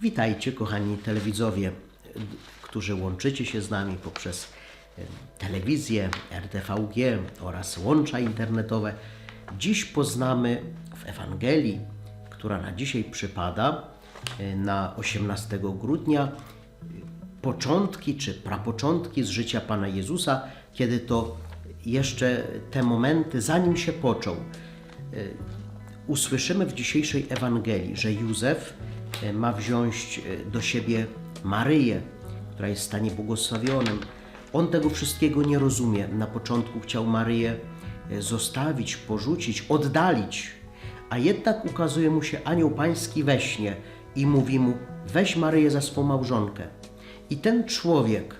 Witajcie, kochani telewidzowie, którzy łączycie się z nami poprzez e, telewizję, RTVG oraz łącza internetowe. Dziś poznamy w Ewangelii, która na dzisiaj przypada, e, na 18 grudnia, początki czy prapoczątki z życia Pana Jezusa, kiedy to jeszcze te momenty, zanim się począł, usłyszymy w dzisiejszej Ewangelii, że Józef e, ma wziąć e, do siebie Maryję, która jest w stanie błogosławionym. On tego wszystkiego nie rozumie. Na początku chciał Maryję e, zostawić, porzucić, oddalić, a jednak ukazuje mu się anioł pański we śnie i mówi mu: weź Maryję za swą małżonkę. I ten człowiek,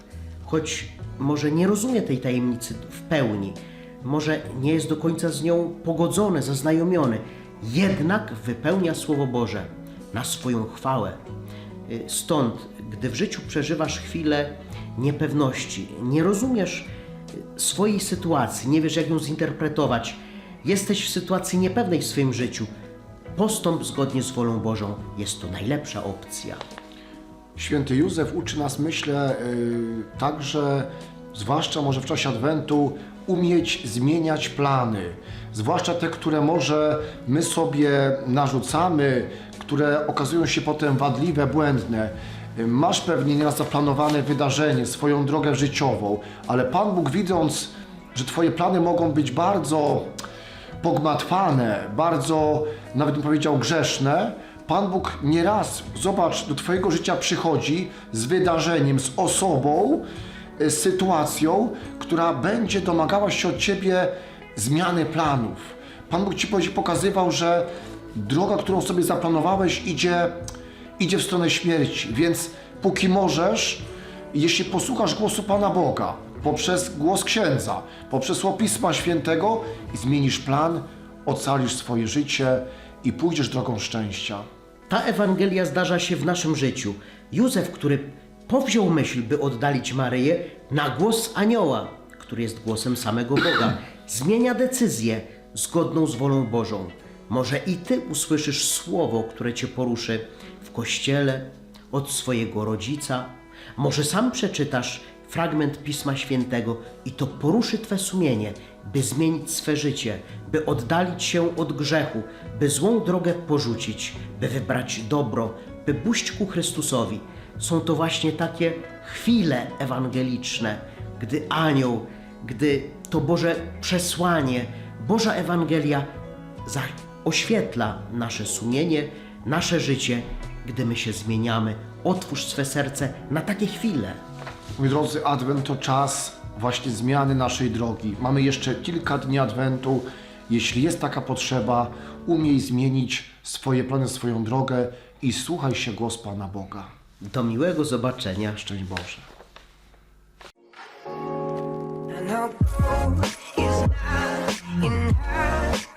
choć może nie rozumie tej tajemnicy w pełni, może nie jest do końca z nią pogodzony, zaznajomiony, jednak wypełnia Słowo Boże na swoją chwałę. Y, Stąd, gdy w życiu przeżywasz chwilę niepewności, nie rozumiesz y, swojej sytuacji, nie wiesz jak ją zinterpretować, jesteś w sytuacji niepewnej w swoim życiu, postąp zgodnie z wolą Bożą jest to najlepsza opcja. Święty Józef uczy nas, myślę, yy, także, zwłaszcza może w czasie Adwentu, umieć zmieniać plany. Zwłaszcza te, które może my sobie narzucamy, które okazują się potem wadliwe, błędne. Masz pewnie nieraz zaplanowane wydarzenie, swoją drogę życiową, ale Pan Bóg widząc, że Twoje plany mogą być bardzo pogmatwane, bardzo, nawet bym powiedział, grzeszne, Pan Bóg nieraz, zobacz, do Twojego życia przychodzi z wydarzeniem, z osobą, z sytuacją, która będzie domagała się od Ciebie zmiany planów. Pan Bóg Ci pokazywał, że droga, którą sobie zaplanowałeś, idzie, idzie w stronę śmierci, więc póki możesz, jeśli posłuchasz głosu Pana Boga, poprzez głos księdza, poprzez Pisma Świętego zmienisz plan, ocalisz swoje życie i pójdziesz drogą szczęścia. Ta Ewangelia zdarza się w naszym życiu. Józef, który powziął myśl, by oddalić Maryję, na głos anioła, który jest głosem samego Boga, zmienia decyzję zgodną z wolą Bożą. Może i ty usłyszysz słowo, które cię poruszy w kościele, od swojego rodzica. Może sam przeczytasz fragment Pisma Świętego i to poruszy Twe sumienie, by zmienić swe życie, by oddalić się od grzechu, by złą drogę porzucić, by wybrać dobro, by pójść ku Chrystusowi. Są to właśnie takie chwile ewangeliczne, gdy anioł, gdy to Boże przesłanie, Boża Ewangelia oświetla nasze sumienie, nasze życie, gdy my się zmieniamy. Otwórz swe serce na takie chwile. Moi drodzy, Adwent to czas właśnie zmiany naszej drogi. Mamy jeszcze kilka dni Adwentu. Jeśli jest taka potrzeba, umiej zmienić swoje plany, swoją drogę i słuchaj się głos Pana Boga. Do miłego zobaczenia. Szczęść Boże. And our growth is not